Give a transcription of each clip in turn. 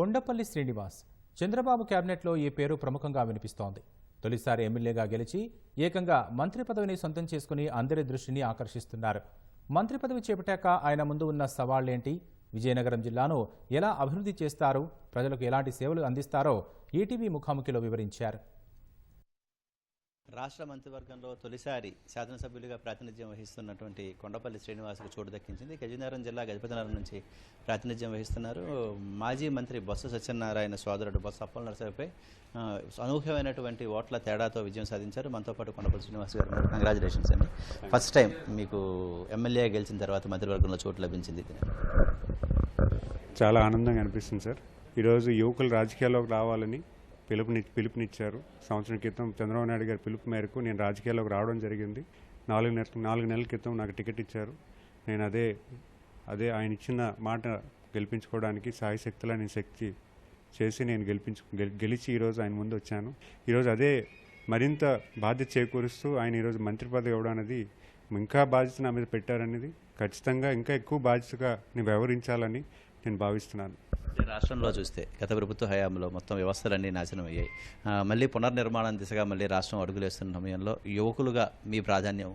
కొండపల్లి శ్రీనివాస్ చంద్రబాబు కేబినెట్లో ఈ పేరు ప్రముఖంగా వినిపిస్తోంది. తొలిసారి ఎమ్మెల్యేగా గెలిచి ఏకంగా మంత్రి పదవిని సొంతం చేసుకుని అందరి దృష్టిని ఆకర్షిస్తున్నారు. మంత్రి పదవి చేపట్టాక ఆయన ముందు ఉన్న సవాళ్ళేంటి విజయనగరం జిల్లాను ఎలా అభివృద్ధి చేస్తారు? ప్రజలకు ఎలాంటి సేవలు అందిస్తారో ఈటీవీ ముఖాముఖిలో వివరించారు. రాష్ట్ర మంత్రివర్గంలో తొలిసారి శాసనసభ్యులుగా ప్రాతినిధ్యం వహిస్తున్నటువంటి కొండపల్లి శ్రీనివాసుకు చోటు దక్కించింది. గజనగరం జిల్లా గజపతినగరం నుంచి ప్రాతినిధ్యం వహిస్తున్నారు. మాజీ మంత్రి బొత్స సత్యనారాయణ సోదరుడు బొత్స అప్పల నరసరిపై అనూహ్యమైనటువంటి ఓట్ల తేడాతో విజయం సాధించారు. మనతో పాటు కొండపల్లి శ్రీనివాస్ గారు కంగ్రాచులేషన్స్ అండి. ఫస్ట్ టైం మీకు ఎమ్మెల్యే గెలిచిన తర్వాత మంత్రివర్గంలో చోటు లభించింది చాలా ఆనందంగా అనిపిస్తుంది సార్. ఈరోజు యువకులు రాజకీయాల్లోకి రావాలని పిలుపుని పిలుపునిచ్చారు. సంవత్సరం క్రితం చంద్రబాబు నాయుడు గారి పిలుపు మేరకు నేను రాజకీయాల్లోకి రావడం జరిగింది. నాలుగు నెలలు నాలుగు నెలల క్రితం నాకు టికెట్ ఇచ్చారు. నేను అదే అదే ఆయన ఇచ్చిన మాట గెలిపించుకోవడానికి సాయశక్తులా నేను శక్తి చేసి నేను గెలిపించు గెలిచి ఈరోజు ఆయన ముందు వచ్చాను. ఈరోజు అదే మరింత బాధ్యత చేకూరుస్తూ ఆయన ఈరోజు మంత్రి పదవి ఇవ్వడం అనేది ఇంకా బాధ్యత నా మీద పెట్టారనేది ఖచ్చితంగా ఇంకా ఎక్కువ బాధ్యతగా నేను వ్యవహరించాలని నేను భావిస్తున్నాను. రాష్ట్రంలో చూస్తే గత ప్రభుత్వ హయాంలో మొత్తం వ్యవస్థలన్నీ నాశనం అయ్యాయి. మళ్ళీ పునర్నిర్మాణం దిశగా మళ్ళీ రాష్ట్రం అడుగులేస్తున్న సమయంలో యువకులుగా మీ ప్రాధాన్యం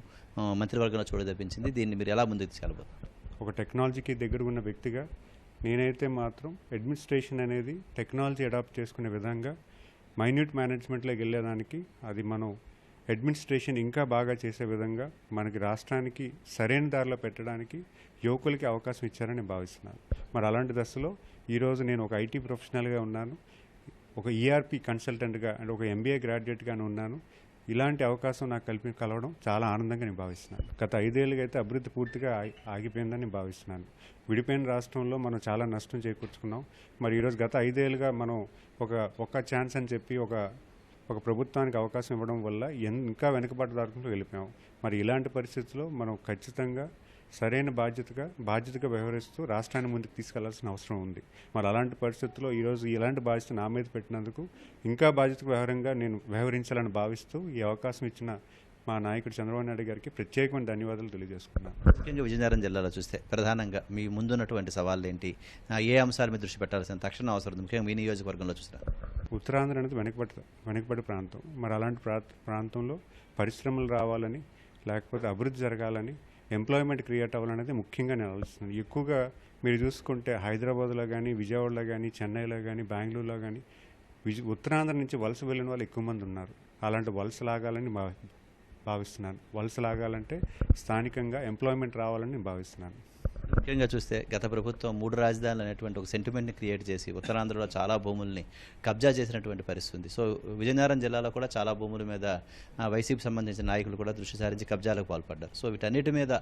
మంత్రివర్గంలో చోటు దీన్ని మీరు ఎలా ముందుకు తీసుకెళ్ళబోతున్నారు? ఒక టెక్నాలజీకి దగ్గర ఉన్న వ్యక్తిగా నేనైతే మాత్రం అడ్మినిస్ట్రేషన్ అనేది టెక్నాలజీ అడాప్ట్ చేసుకునే విధంగా మైన్యూట్ మేనేజ్మెంట్లోకి వెళ్ళేదానికి అది మనం అడ్మినిస్ట్రేషన్ ఇంకా బాగా చేసే విధంగా మనకి రాష్ట్రానికి సరైన దారిలో పెట్టడానికి యువకులకి అవకాశం ఇచ్చారని నేను భావిస్తున్నాను. మరి అలాంటి దశలో ఈరోజు నేను ఒక ఐటీ ప్రొఫెషనల్గా ఉన్నాను. ఒక ఈఆర్పి కన్సల్టెంట్గా అండ్ ఒక ఎంబీఏ గ్రాడ్యుయేట్గానే ఉన్నాను. ఇలాంటి అవకాశం నాకు కలిపి కలవడం చాలా ఆనందంగా నేను భావిస్తున్నాను. గత ఐదేళ్ళుగా అయితే అభివృద్ధి పూర్తిగా ఆగిపోయిందని నేను భావిస్తున్నాను. విడిపోయిన రాష్ట్రంలో మనం చాలా నష్టం చేకూర్చుకున్నాం. మరి ఈరోజు గత ఐదేళ్ళుగా మనం ఒక ఒక్క ఛాన్స్ అని చెప్పి ఒక ఒక ప్రభుత్వానికి అవకాశం ఇవ్వడం వల్ల ఎన్ ఇంకా వెనుకబడ్డ దారుకుంటూ వెళ్ళిపోయాం. మరి ఇలాంటి పరిస్థితుల్లో మనం ఖచ్చితంగా సరైన బాధ్యతగా బాధ్యతగా వ్యవహరిస్తూ రాష్ట్రాన్ని ముందుకు తీసుకెళ్ళాల్సిన అవసరం ఉంది. మరి అలాంటి పరిస్థితుల్లో ఈరోజు ఇలాంటి బాధ్యత నా మీద పెట్టినందుకు ఇంకా బాధ్యతకు వ్యవహారంగా నేను వ్యవహరించాలని భావిస్తూ ఈ అవకాశం ఇచ్చిన మా నాయకుడు చంద్రబాబు నాయుడు గారికి ప్రత్యేకమైన ధన్యవాదాలు తెలియజేసుకున్నాను. ముఖ్యంగా విజయనగరం జిల్లాలో చూస్తే ప్రధానంగా మీ ముందున్నటువంటి సవాళ్ళు ఏంటి ఏ అంశాల మీద దృష్టి పెట్టాల్సిన తక్షణ అవసరం? ముఖ్యంగా మీ నియోజకవర్గంలో చూస్తారు ఉత్తరాంధ్ర అనేది వెనకబడి వెనకబడి ప్రాంతం. మరి అలాంటి ప్రా ప్రాంతంలో పరిశ్రమలు రావాలని లేకపోతే అభివృద్ధి జరగాలని ఎంప్లాయ్మెంట్ క్రియేట్ అవ్వాలనేది ముఖ్యంగా నేను ఆలోచిస్తున్నాను. ఎక్కువగా మీరు చూసుకుంటే హైదరాబాద్లో కానీ విజయవాడలో కానీ చెన్నైలో కానీ బెంగళూరులో కానీ విజ ఉత్తరాంధ్ర నుంచి వలస వెళ్ళిన వాళ్ళు ఎక్కువ మంది ఉన్నారు. అలాంటి వలస లాగాలని భా భావిస్తున్నాను. వలస లాగాలంటే స్థానికంగా ఎంప్లాయ్మెంట్ రావాలని నేను భావిస్తున్నాను. ముఖ్యంగా చూస్తే గత ప్రభుత్వం మూడు రాజధానులు అనేటువంటి ఒక సెంటిమెంట్ని క్రియేట్ చేసి ఉత్తరాంధ్రలో చాలా భూముల్ని కబ్జా చేసినటువంటి పరిస్థితి ఉంది. సో విజయనగరం జిల్లాలో కూడా చాలా భూముల మీద వైసీపీ సంబంధించిన నాయకులు కూడా దృష్టి సారించి కబ్జాలకు పాల్పడ్డారు. సో వీటన్నిటి మీద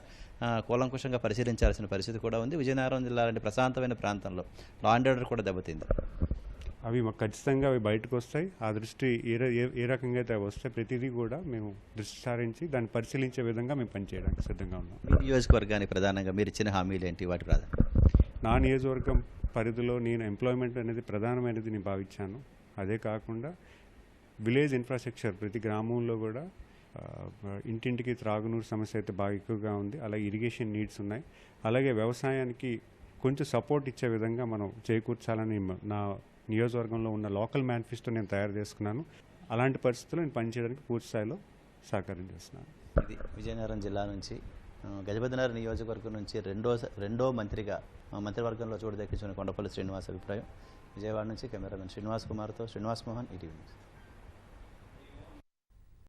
కూలంకుషంగా పరిశీలించాల్సిన పరిస్థితి కూడా ఉంది. విజయనగరం జిల్లా లాంటి ప్రశాంతమైన ప్రాంతంలో లా అండ్ ఆర్డర్ కూడా దెబ్బతింది. అవి మాకు ఖచ్చితంగా అవి బయటకు వస్తాయి. ఆ దృష్టి ఏ ఏ- రకంగా అయితే అవి వస్తాయి ప్రతిదీ కూడా మేము దృష్టి సారించి దాన్ని పరిశీలించే విధంగా మేము పనిచేయడానికి సిద్ధంగా ఉన్నాం. నియోజకవర్గానికి ప్రధానంగా మీరు ఇచ్చిన హామీలు ఏంటి? వాటి ప్రాధాన్యత నా నియోజకవర్గం పరిధిలో నేను ఎంప్లాయ్మెంట్ అనేది ప్రధానమైనది నేను భావించాను. అదే కాకుండా విలేజ్ ఇన్ఫ్రాస్ట్రక్చర్ ప్రతి గ్రామంలో కూడా ఇంటింటికి త్రాగునీరు సమస్య అయితే బాగా ఎక్కువగా ఉంది. అలాగే ఇరిగేషన్ నీడ్స్ ఉన్నాయి. అలాగే వ్యవసాయానికి కొంచెం సపోర్ట్ ఇచ్చే విధంగా మనం చేకూర్చాలని నా నియోజకవర్గంలో ఉన్న లోకల్ మేనిఫెస్టో నేను తయారు చేసుకున్నాను. అలాంటి పరిస్థితుల్లో నేను పనిచేయడానికి పూర్తి స్థాయిలో సహకారం చేస్తున్నాను. ఇది విజయనగరం జిల్లా నుంచి గజపతినగర గజపతినగర్ నియోజకవర్గం నుంచి రెండో రెండో మంత్రిగా మంత్రివర్గంలో చూడదక్కించిన కొండపల్లి శ్రీనివాస్ అభిప్రాయం. విజయవాడ నుంచి కెమెరామెన్ శ్రీనివాస్ కుమార్తో శ్రీనివాస్ మోహన్ ఈటీవీ